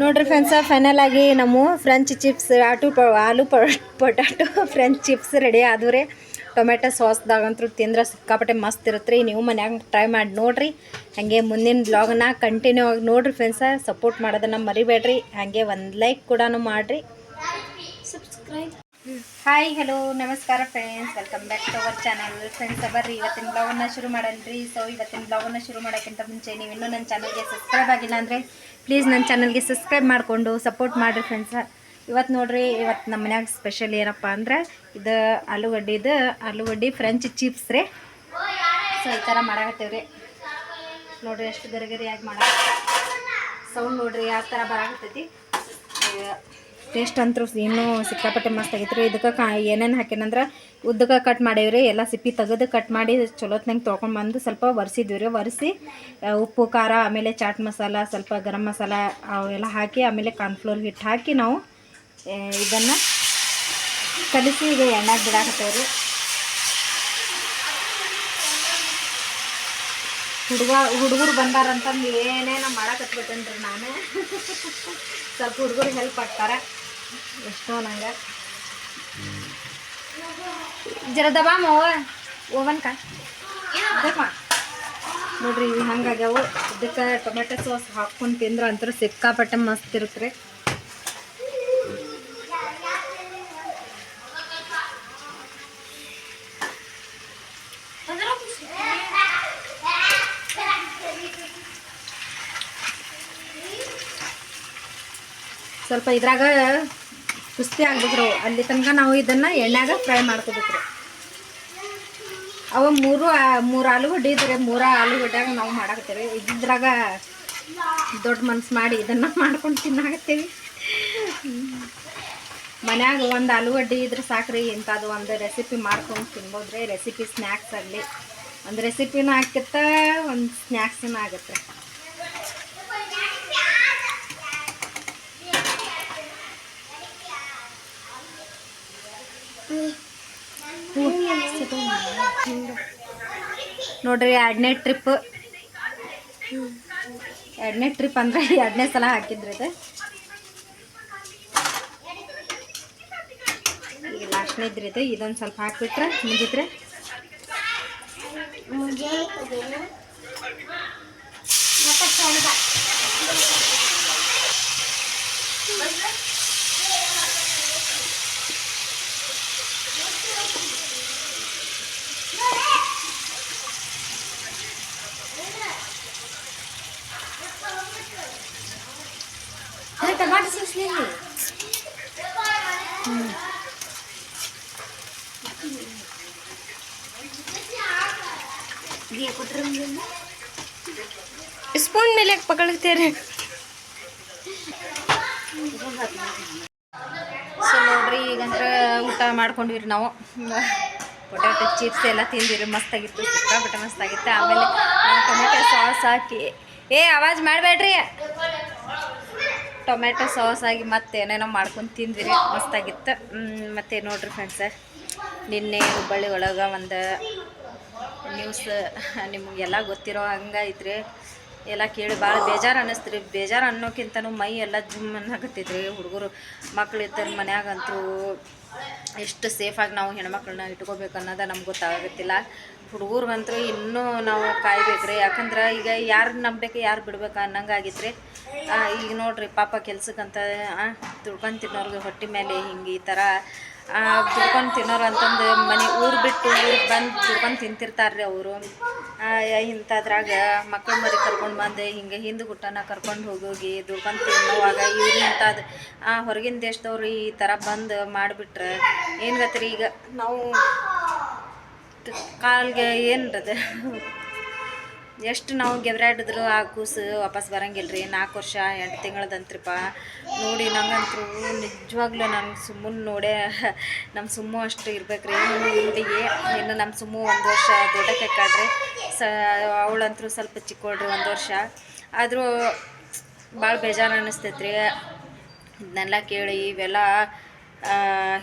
ನೋಡ್ರಿ friends final ಆಗಿ ನಮ್ಮ ಫ್ರೆಂಚ್ ಚಿಪ್ಸ್ ಆಟು ಪ, ಆಲೂ ಪೊಟ್ಯಾಟೊ ಫ್ರೆಂಚ್ ಚಿಪ್ಸ್ ರೆಡಿ ಆದವು ರೀ ಟೊಮೆಟೊ ಸಾಸ್ದಾಗಂತೂ ತಿಂದ್ರೆ ಸಿಕ್ಕಾಪಟ್ಟೆ ಮಸ್ತ್ ಇರುತ್ತೆ ರೀ ನೀವು ಮನ್ಯಾಗ ಟ್ರೈ ಮಾಡಿ ನೋಡ್ರಿ. ಹಾಗೆ ಮುಂದಿನ ಬ್ಲಾಗ್ನ ಕಂಟಿನ್ಯೂ ಆಗಿ ನೋಡ್ರಿ ಫ್ರೆಂಡ್ಸ ಸಪೋರ್ಟ್ ಮಾಡೋದನ್ನು ಮರಿಬೇಡ್ರಿ. ಹಾಗೆ ಒಂದು ಲೈಕ್ ಕೂಡ ಮಾಡಿರಿ. ಹಾಯ್ ಹಲೋ ನಮಸ್ಕಾರ friends welcome back to our channel friends ಬರ್ರಿ, ಇವತ್ತಿನ ಬ್ಲಾಗನ್ನ ಶುರು ಮಾಡಲ್ರಿ ಸೊ ಇವತ್ತಿನ ಬ್ಲಾಗನ್ನ ಶುರು ಮಾಡೋಕ್ಕಿಂತ ಮುಂಚೆ ನೀವು ಇನ್ನೂ ನನ್ನ ಚಾನಲ್ಗೆ ಸಬ್ಸ್ಕ್ರೈಬ್ ಆಗಿಲ್ಲ ಅಂದರೆ ಪ್ಲೀಸ್ ನನ್ನ ಚಾನಲ್ಗೆ ಸಬ್ಸ್ಕ್ರೈಬ್ ಮಾಡಿಕೊಂಡು ಸಪೋರ್ಟ್ ಮಾಡಿರಿ ಫ್ರೆಂಡ್ಸ್ ಇವತ್ತು ನೋಡಿರಿ, ಇವತ್ತು ನಮ್ಮ ಮನ್ಯಾಗ ಸ್ಪೆಷಲ್ ಏನಪ್ಪ ಅಂದ್ರೆ ಇದು ಆಲೂಗಡ್ಡಿದು ಆಲೂಗಡ್ಡಿ ಫ್ರೆಂಚ್ ಚಿಪ್ಸ್ ರೀ. ಸೊ ಈ ಥರ ಮಾಡಾಕತ್ತೀವಿ ರೀ ನೋಡ್ರಿ ಎಷ್ಟು ಗರಿಗರಿಯಾಗಿ ಮಾಡ ಸೌಂಡ್ ನೋಡಿರಿ ಯಾವ ಥರ ಬರಾಕತ್ತೈತಿ. ಟೇಸ್ಟ್ ಅಂತೂ ಇನ್ನೂ ಸಿಕ್ಕಾಪಟ್ಟೆ ಮಸ್ತ್ ಆಗೈತೆ ರೀ ಇದಕ್ಕೆ ಕಾ ಏನೇನು ಹಾಕೇನಂದ್ರೆ ಉದ್ದಕ್ಕೆ ಕಟ್ ಮಾಡೇವ್ರಿ, ಎಲ್ಲ ಸಿಪ್ಪಿ ತೆಗೆದು ಕಟ್ ಮಾಡಿ ಚಲೋತ್ನಂಗೆ ತೊಗೊಂಡು ಬಂದು ಸ್ವಲ್ಪ ಒರೆಸಿದ್ವಿ ರೀ. ಒರೆಸಿ ಉಪ್ಪು, ಖಾರ, ಆಮೇಲೆ ಚಾಟ್ ಮಸಾಲ, ಸ್ವಲ್ಪ ಗರಂ ಮಸಾಲ ಅವೆಲ್ಲ ಹಾಕಿ ಆಮೇಲೆ ಕಾರ್ನ್ಫ್ಲೋರ್ ಹಿಟ್ಟು ಹಾಕಿ ನಾವು ಇದನ್ನು ಕಲಿಸಿ ಈಗ ಎಣ್ಣೆಗೆ ಬಿಡಾಕತ್ತೇವೆ ರೀ ಹುಡುಗ ಹುಡುಗರು ಬಂದಾರಂತಂದು ಏನೇನೋ ಮಾಡಕತ್ಬಿಟ್ಟೇನೆ ರೀ ನಾನು. ಸ್ವಲ್ಪ ಹುಡುಗರು ಹೆಲ್ಪ್ ಆಗ್ತಾರೆ. ಎಷ್ಟೋ ನಂಗೆ. ಜರ ದಬಾಮ ಓವನ್ಕ ನೋಡ್ರಿ ಇವು ಹಂಗಾಗ್ಯಾವು ಇದಕ್ಕೆ ಟೊಮೆಟೊ ಸಾಸ್ ಹಾಕ್ಕೊಂಡು ತಿಂದ್ರೆ ಅಂತೂ ಸಿಕ್ಕಾಪಟ್ಟೆ ಮಸ್ತ್ ಇರುತ್ತೆ ರೀ ಸ್ವಲ್ಪ ಇದ್ರಾಗ ಕುಸ್ತಿ ಆಗ್ಬೇಕ್ರಿ. ಅಲ್ಲಿ ತನಕ ನಾವು ಇದನ್ನು ಎಣ್ಣೆಗ ಫ್ರೈ ಮಾಡ್ಕೋಬೇಕ್ರಿ ಅವ ಮೂರು ಮೂರು ಆಲೂಗಡ್ಡೆ ಇದ್ರೆ ಮೂರ ಆಲೂಗಡ್ಡೆಯಾಗ ನಾವು ಮಾಡಾಕತ್ತೇವೆ. ಇದ್ರಾಗ ದೊಡ್ಡ ಮನ್ಸು ಮಾಡಿ ಇದನ್ನು ಮಾಡ್ಕೊಂಡು ತಿನ್ನಾಕತ್ತೀವಿ. ಮನ್ಯಾಗ ಒಂದು ಆಲೂಗಡ್ಡೆ ಇದ್ರೆ ಸಾಕ್ರಿ ಇಂಥದ್ದು ಒಂದು ರೆಸಿಪಿ ಮಾಡ್ಕೊಂಡು ತಿನ್ಬೋದ್ರಿ. ರೆಸಿಪಿ ಸ್ನ್ಯಾಕ್ಸ್ ಆಗಲಿ ಒಂದು ರೆಸಿಪಿನೂ ಹಾಕಿತ್ತ, ಒಂದು ಸ್ನ್ಯಾಕ್ಸೂ ಆಗುತ್ತೆ. ನೋಡ್ರಿ ಎರಡನೇ ಟ್ರಿಪ್ ಎರಡನೇ ಟ್ರಿಪ್ ಅಂದ್ರೆ ಎರಡನೇ ಸಲ ಹಾಕಿದ್ರಿ ಅದೇ. ಈಗ ಲಾಸ್ಟ್ನೇ ಇದ್ರಿ ಇದು ಇದೊಂದು ಸ್ವಲ್ಪ ಹಾಕ್ಬಿಟ್ರೆ ಮುಗಿತ್ರೆ ಟಮಾಟೊ ಸಾಸ್ಲಿ ಸ್ಪೂನ್ ಮೇಲೆ ಪಕಡ್ತೀರಿ ಸೊ ನೋಡ್ರಿ ಈಗಂದ್ರೆ ಊಟ ಮಾಡ್ಕೊಂಡ್ವಿ ನಾವು ಪೊಟ್ಯಾಟೊ ಚಿಪ್ಸ್ ಎಲ್ಲ ತಿಂದಿರಿ ಮಸ್ತಾಗಿತ್ತು, ಸಿಕ್ಕಾಪಟ್ಟೆ ಮಸ್ತಾಗಿತ್ತು. ಆಮೇಲೆ ಟೊಮೆಟೊ ಸಾಸ್ ಹಾಕಿ. ಏ, ಆವಾಜ್ ಮಾಡಬೇಡ್ರಿ. ಟೊಮೆಟೊ ಸಾಸ್ ಆಗಿ ಮತ್ತೆ ಏನೇನೋ ಮಾಡ್ಕೊಂಡು ತಿಂದಿರಿ ಮಸ್ತಾಗಿತ್ತು. ಮತ್ತೆ ನೋಡ್ರಿ ಫ್ರೆಂಡ್ಸ ನಿನ್ನೆ ಹುಬ್ಬಳ್ಳಿ ಒಳಗೆ ಒಂದು ನ್ಯೂಸ್ ನಿಮಗೆಲ್ಲ ಗೊತ್ತಿರೋ ಹಂಗೆ ಐತ್ರಿ ಎಲ್ಲ ಕೇಳಿ ಭಾಳ ಬೇಜಾರು ಅನ್ನಿಸ್ತು ರೀ ಬೇಜಾರು ಅನ್ನೋಕ್ಕಿಂತನೂ ಮೈ ಎಲ್ಲ ಜುಮ್ ಅನ್ನಕತ್ತೈತ್ರಿ ಹುಡುಗರು ಮಕ್ಳು ಇರ್ತಾರೆ ಮನ್ಯಾಗಂತೂ ಎಷ್ಟು ಸೇಫಾಗಿ ನಾವು ಹೆಣ್ಮಕ್ಳನ್ನ ಇಟ್ಕೋಬೇಕು ಅನ್ನೋದು ನಮ್ಗೆ ಗೊತ್ತಾಗತ್ತಿಲ್ಲ. ಹುಡುಗರಿಗಂತೂ ಇನ್ನೂ ನಾವು ಕಾಯ್ಬೇಕ್ರಿ. ಯಾಕಂದ್ರೆ ಈಗ ಯಾರು ನಂಬಬೇಕು, ಯಾರು ಬಿಡ್ಬೇಕು ಅನ್ನಂಗೆ ಆಗಿತ್ತು ಈಗ ನೋಡ್ರಿ ಪಾಪ ಕೆಲ್ಸಕ್ಕಂತ ದುಡ್ಕೊಂಡು ತಿನ್ನೋರ್ಗೆ ಹೊಟ್ಟೆ ಮೇಲೆ ಹಿಂಗೆ ಈ ಥರ ದುಡ್ಕೊಂಡು ತಿನ್ನೋರು ಅಂತಂದು ಮನೆ ಊರು ಬಿಟ್ಟು ಊರಿಗೆ ಬಂದು ದುಡ್ಕೊಂಡು ತಿಂತಿರ್ತಾರೆ ಅವರು. ಇಂಥದ್ರಾಗ ಮಕ್ಕಳು ಮರಿ ಕರ್ಕೊಂಡು ಬಂದು, ಹಿಂಗೆ ಹಿಂದೆ ಗುಟ್ಟನ ಕರ್ಕೊಂಡು ಹೋಗೋಗಿ ದುಡ್ಕೊಂಡು ತಿನ್ನೋವಾಗ ಇವ್ರು ಇಂಥದ್ದು ಹೊರಗಿನ ದೇಶದವ್ರು ಈ ಥರ ಬಂದು ಮಾಡಿಬಿಟ್ರೆ ಏನು ಗೊತ್ತ್ರಿ ಈಗ? ನಾವು ಕಾಲ್ಗೆ ಏನ್ರದು? ಎಷ್ಟು ನಾವು ಗೆಬ್ರಾಡಿದ್ರು ಆ ಕೂಸು ವಾಪಸ್ ಬರಂಗಿಲ್ಲ ರೀ ನಾಲ್ಕು ವರ್ಷ, ಎಂಟು ತಿಂಗಳದಂತ್ರಿಪ್ಪ ನೋಡಿ ನಂಗಂತೂ ನಿಜವಾಗ್ಲೂ ನನ್ನ ಸುಮ್ಮನ ನೋಡೇ ನಮ್ಮ ಸುಮ್ಮು ಅಷ್ಟು ಇರ್ಬೇಕು ರೀ ಹುಡುಗಿ ಇನ್ನು ನಮ್ಮ ಸುಮ್ಮು ಒಂದು ವರ್ಷ ದೊಡ್ಡಕ್ಕೆ ಕಾಡ್ರಿ. ಸ, ಅವಳಂತರೂ ಸ್ವಲ್ಪ ಚಿಕ್ಕೋಳ್ರಿ ಒಂದು ವರ್ಷ. ಆದರೂ ಭಾಳ ಬೇಜಾರು ಅನ್ನಿಸ್ತೈತೆ ರೀ ಇದನ್ನೆಲ್ಲ ಕೇಳಿ ಇವೆಲ್ಲ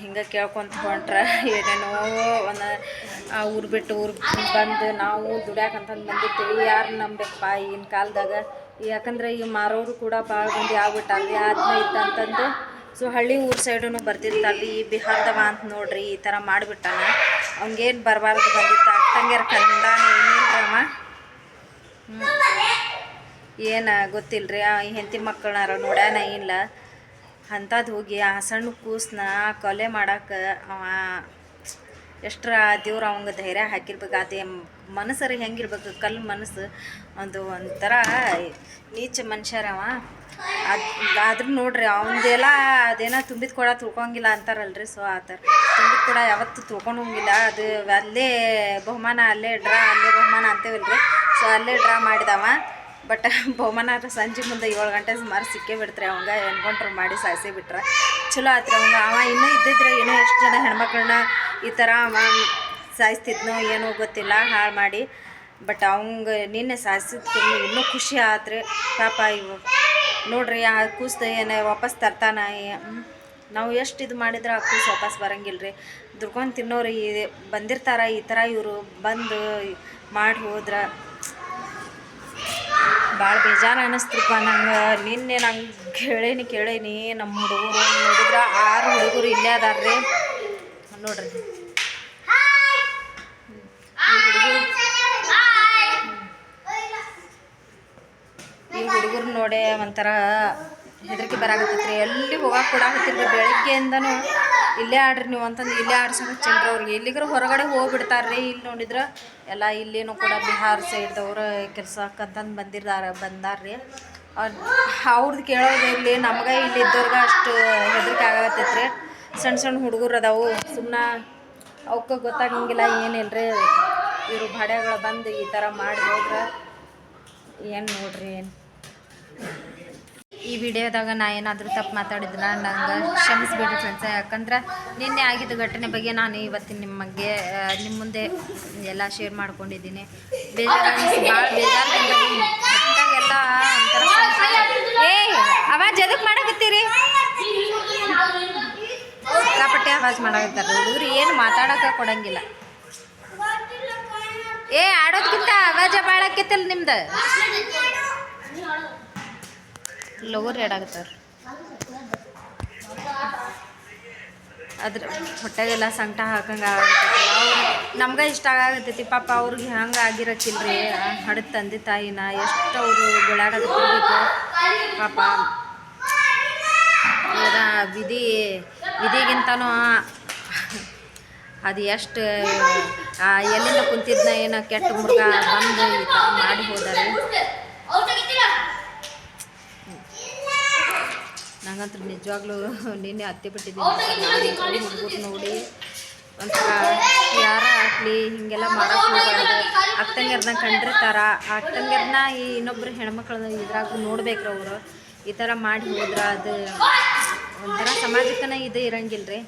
ಹಿಂಗೆ ಕೇಳ್ಕೊಂತ ಹೊಂಟ್ರೆ. ಏನೇನೋ ಒಂದು ಊರು ಬಿಟ್ಟು ಊರು ಬಂದು ನಾವು ದುಡ್ಯಾಕಂತಂದು ಬಂದಿರ್ತೀವಿ. ಯಾರು ನಂಬೇಕಪ್ಪ ಈಗಿನ ಕಾಲದಾಗ? ಯಾಕಂದ್ರೆ ಈ ಮಾರೋರು ಕೂಡ ಭಾಳ ಮಂದಿ ಆತ್ಮ ಅದನ್ನ ಇತ್ತಂತಂದು ಸೊ ಹಳ್ಳಿ ಊರು ಸೈಡೂ ಬರ್ತಿರ್ತಾರೆ ಈ ಬಿಹಾರ್ದವ ಅಂತ ನೋಡ್ರಿ, ಈ ಥರ ಮಾಡಿಬಿಟ್ಟಾನ. ಅವ್ನಿಗೇನು ಬರಬಾರ್ದು ಬಂದಿತ್ತು. ಅಕ್ಕಂಗ್ಯಾರ ಕಂದಾನ ಏನಿಲ್ರವ ಏನು ಗೊತ್ತಿಲ್ರಿ. ಆ ಹೆಂಡತಿ ಮಕ್ಕಳನ್ನಾರ ನೋಡ್ಯಾನ ಇಲ್ಲ ಅಂಥದ್ದು ಹೋಗಿ ಆ ಸಣ್ಣ ಕೂಸನ್ನ ಕೊಲೆ ಮಾಡಕ್ಕೆ ಅವ ಎಷ್ಟರ ದೇವ್ರು ಅವಂಗೆ ಧೈರ್ಯ ಹಾಕಿರ್ಬೇಕು, ಅದೇ ಮನಸ್ಸರ ಹೆಂಗಿರ್ಬೇಕು ಕಲ್ಲು ಮನಸ್ಸು ಒಂದು ಒಂಥರ ನೀಚ ಮನುಷ್ಯರವ ಅದು ಆದ್ರೂ ನೋಡ್ರಿ ಅವನದೆಲ್ಲ ಅದೇನೋ ತುಂಬಿದ ಕೊಡ ತಿಳ್ಕೊಂಗಿಲ್ಲ ಅಂತಾರಲ್ರಿ ಸೊ ಆ ಥರ ತುಂಬಿದ ಕೊಡ ಯಾವತ್ತೂ ತಿಳ್ಕೊಂಡಂಗಿಲ್ಲ ಅದು ಅಲ್ಲೇ ಬಹುಮಾನ, ಅಲ್ಲೇ ಡ್ರಾ, ಅಲ್ಲೇ ಬಹುಮಾನ ಅಂತೇವಲ್ರಿ ಸೊ ಅಲ್ಲೇ ಡ್ರಾ ಮಾಡಿದವ. ಬಟ್ ಬಹುಮಾನ ಸಂಜೆ ಮುಂದೆ ಏಳು ಗಂಟೆ ಸುಮಾರು ಸಿಕ್ಕೇ ಬಿಡ್ತಾರೆ, ಅವಂಗ ಎನ್ಕೌಂಟ್ರ್ ಮಾಡಿ ಸಾಯಿಸಿ ಬಿಟ್ರೆ ಚಲೋ ಆಯ್ತು ಅವಂಗ, ಅವ ಇನ್ನೂ ಇದ್ದಿದ್ರೆ ಏನೋ ಎಷ್ಟು ಜನ ಹೆಣ್ಮಕ್ಳನ್ನ ಈ ಥರ ಅವ ಸಾಯಿಸ್ತಿದ್ನೋ ಏನೋ ಗೊತ್ತಿಲ್ಲ, ಹಾಳು ಮಾಡಿ. ಬಟ್ ಅವಂಗ ನಿನ್ನೆ ಸಾಯಿಸಿದ್ಕೆ ಇನ್ನೂ ಖುಷಿ ಆತ್ರಿ. ಪಾಪ ಇವು ನೋಡ್ರಿ, ಆ ಕೂಸ್ದ ಏನ ವಾಪಸ್ ತರ್ತಾನ ನಾವು ಎಷ್ಟು ಇದು ಮಾಡಿದ್ರೆ ಆ ಕೂಸು ವಾಪಸ್ ಬರಂಗಿಲ್ಲ ರೀ ದುರ್ಕೊಂಡು ತಿನ್ನೋರು ಈ ಬಂದಿರ್ತಾರ, ಈ ಥರ ಇವರು ಬಂದು ಮಾಡಿ ಹೋದ್ರೆ ಭಾಳ ಬೇಜಾರು ಅನ್ನಿಸ್ತ್ರಪ್ಪ ನಂಗೆ ನಿನ್ನೆ ನಂಗೆ ಕೇಳೇನಿ ಕೇಳೇನಿ ನಮ್ಮ ಹುಡುಗರು ನೋಡಿದ್ರೆ ಆರು ಹುಡುಗರು ಇಲ್ಲೇ ಅದಾರ್ರಿ. ನೋಡ್ರಿ. ಈ ಹುಡುಗರು ನೋಡೇ ಒಂಥರ ಹೆದರಿಕೆ ಬರಾಕತ್ತೈತ್ರಿ. ಎಲ್ಲಿ ಹೋಗಕ್ಕೆ ಕೊಡಾಕತ್ತಿಲ್ರಿ ಬೆಳಗ್ಗೆಯಿಂದನೂ ಇಲ್ಲೇ ಆಡ್ರಿ ನೀವು ಅಂತಂದು ಇಲ್ಲೇ ಆಡ್ಸಕ್ಕೆ ಚಂದ್ರ ಅವ್ರಿಗೆ. ಎಲ್ಲಿಗ್ರ ಹೊರಗಡೆ ಹೋಗ್ಬಿಡ್ತಾರ್ರಿ. ಇಲ್ಲಿ ನೋಡಿದ್ರೆ ಎಲ್ಲ ಇಲ್ಲೇನು ಕೂಡ ಬಿಹಾರ್ ಸೈಡ್ದವ್ರು ಕೆಲ್ಸಕ್ಕಂತಂದು ಬಂದಿರ್ದಾರ, ಬಂದಾರ್ರಿ. ಅವ್ರದ್ದು ಕೇಳೋದು ಇಲ್ಲಿ ನಮ್ಗೆ ಇಲ್ಲಿ ಇದ್ದವ್ರಿಗೆ ಅಷ್ಟು ಹೆದರಿಕೆ ಆಗತ್ತೈತ್ರಿ ಸಣ್ಣ ಸಣ್ಣ ಹುಡುಗರು ಅದಾವು. ಸುಮ್ಮನೆ ಅವಕ್ಕೆ ಗೊತ್ತಾಗಂಗಿಲ್ಲ ಏನಿಲ್ರಿ ಇವರು ಭಾಡ್ಯಗಳು ಬಂದು ಈ ಥರ ಮಾಡಿ ಹೋದ್ರೆ ಏನು ನೋಡ್ರಿ ಏನು? ಈ ವಿಡಿಯೋದಾಗ ನಾ ಏನಾದರೂ ತಪ್ಪು ಮಾತಾಡಿದ್ರೆ ನಂಗೆ ಕ್ಷಮಿಸ್ಬಿಡ್ರಿ ಫ್ರೆಂಡ್ಸ್ ಯಾಕಂದ್ರೆ ನಿನ್ನೆ ಆಗಿದ್ದ ಘಟನೆ ಬಗ್ಗೆ ನಾನು ಇವತ್ತಿನ ನಿಮಗೆ ನಿಮ್ಮ ಮುಂದೆ ಎಲ್ಲ ಶೇರ್ ಮಾಡ್ಕೊಂಡಿದ್ದೀನಿ. ಬೇಜಾರು ಭಾಳ. ಏ ಅವಾಜ್ ಎದಕ್ಕೆ ಮಾಡಕತ್ತೀರಿ? ಸಿಕ್ಕಾಪಟ್ಟೆ ಅವಾಜ್ ಮಾಡಕತ್ತಾರೆ ಹುಡುಗರು ಏನು ಮಾತಾಡೋಕೆ ಕೊಡಂಗಿಲ್ಲ. ಏ, ಆಡೋದ್ಕಿಂತ ಅವಾಜ ಭಾಳ ನಿಮ್ದು? ಲಗೋರಿ ಆಡಾಕತ್ತಾರ ಅದ್ರ ಹೊಟ್ಟೆಗೆಲ್ಲ ಸಂಕಟ ಹಾಕಂಗೆ ಅವ್ರು ನಮ್ಗೆ ಇಷ್ಟ ಆಗತ್ತೈತಿ ಪಾಪ ಅವ್ರಿಗೆ ಹಂಗೆ ಆಗಿರಕ್ಕಿಲ್ರಿ ಹಡದ ತಂದೆ ತಾಯಿನ ಎಷ್ಟು ಅವರು ಬೆಳಾಡೋದಕ್ಕೆ ಪಾಪ ವಿಧಿ, ವಿಧಿಗಿಂತನೂ ಅದು ಎಷ್ಟು ಎಲ್ಲಿಂದ ಕುಂತಿದ್ನ ಏನೋ ಕೆಟ್ಟ ಹುಡುಗ ಬಂದು ಮಾಡಿ ನಂಗಂತೂ ನಿಜವಾಗ್ಲೂ ನಿನ್ನೆ ಹತ್ತಿ ಬಿಟ್ಟಿದ್ದೀನಿ. ಹುಡುಗರು ನೋಡಿ ಒಂಥರ ಯಾರ ಆಗಲಿ ಹಿಂಗೆಲ್ಲ ಹೋಗ್ಬಾರ್ದು. ಅಕ್ಕಂಗಿರ್ನ ಕಂಡಿರ್ತಾರ ಅಕ್ಕಂಗಿರ್ನ ಈ ಇನ್ನೊಬ್ರು ಹೆಣ್ಮಕ್ಳನ್ನ ಇದ್ರಾಗ ನೋಡ್ಬೇಕ್ರಿ ಅವರು. ಈ ಥರ ಮಾಡಿ ಹೋದ್ರೆ ಅದು ಒಂಥರ ಸಮಾಜಕ್ಕನ ಇದು ಇರಂಗಿಲ್ಲ ರೀ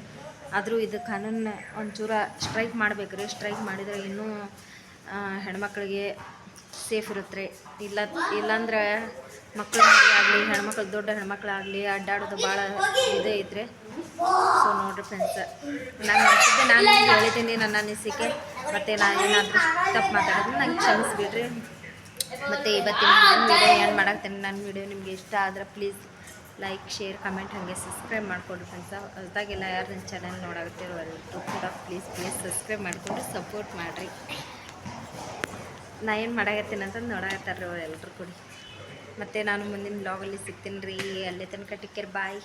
ಆದರೂ ಇದು ಕಾನೂನು ಒಂಚೂರ ಸ್ಟ್ರೈಕ್ ಮಾಡ್ಬೇಕ್ರಿ. ಸ್ಟ್ರೈಕ್ ಮಾಡಿದ್ರೆ ಇನ್ನೂ ಹೆಣ್ಮಕ್ಳಿಗೆ ಸೇಫ್ ಇರುತ್ತೆ. ರೀ ಇಲ್ಲ, ಇಲ್ಲಾಂದ್ರೆ ಮಕ್ಕಳು ಆಗಲಿ, ಹೆಣ್ಮಕ್ಳು, ದೊಡ್ಡ ಹೆಣ್ಮಕ್ಳಾಗಲಿ ಅಡ್ಡಾಡೋದು ಭಾಳ ಇದೇ ಇದ್ರೆ. ಸೊ ನೋಡ್ರಿ ಫ್ರೆಂಡ್ಸ್ ನಾನು ಅನಿಸಿದ್ದೆ, ನಾನು ಹೇಳಿದ್ದೀನಿ ನನ್ನ ಅನಿಸಿಕೆ. ಮತ್ತು ನಾನು ಏನಾದರೂ ತಪ್ಪು ಮಾತಾಡೋದು ನಂಗೆ ಕ್ಷಮಿಸ್ಬಿಡ್ರಿ. ಮತ್ತು ಇವತ್ತಿನ ನನ್ನ ವಿಡಿಯೋ ಏನು ಮಾಡಾಕ್ತೇನೆ, ನನ್ನ ವಿಡಿಯೋ ನಿಮಗೆ ಇಷ್ಟ ಆದ್ರೆ ಪ್ಲೀಸ್ ಲೈಕ್ ಶೇರ್ ಕಮೆಂಟ್ ಹಾಗೆ ಸಬ್ಸ್ಕ್ರೈಬ್ ಮಾಡಿಕೊಡ್ರಿ ಫ್ರೆಂಡ್ಸ ಹೊಸದಾಗೆಲ್ಲ ಯಾರು ನನ್ನ ಚಾನಲ್ ನೋಡಾಗುತ್ತೆ ಅವರು ಕೂಡ ಪ್ಲೀಸ್ ಪ್ಲೀಸ್ ಸಬ್ಸ್ಕ್ರೈಬ್ ಮಾಡಿಕೊಂಡು ಸಪೋರ್ಟ್ ಮಾಡಿರಿ. ನಾ ಏನು ಮಾಡಾಕತ್ತೀನಿ ಅಂತಂದು ನೋಡಾಕತ್ತಾರ ಅವ್ರು ಎಲ್ಲರೂ ಕೂಡಿ. ಮತ್ತು ನಾನು ಮುಂದಿನ ಬ್ಲಾಗಲ್ಲಿ ಸಿಗ್ತೀನಿ ರೀ ಅಲ್ಲೇ ತನಕ ಟಿಕ್ಕೇರ್ ಬಾಯ್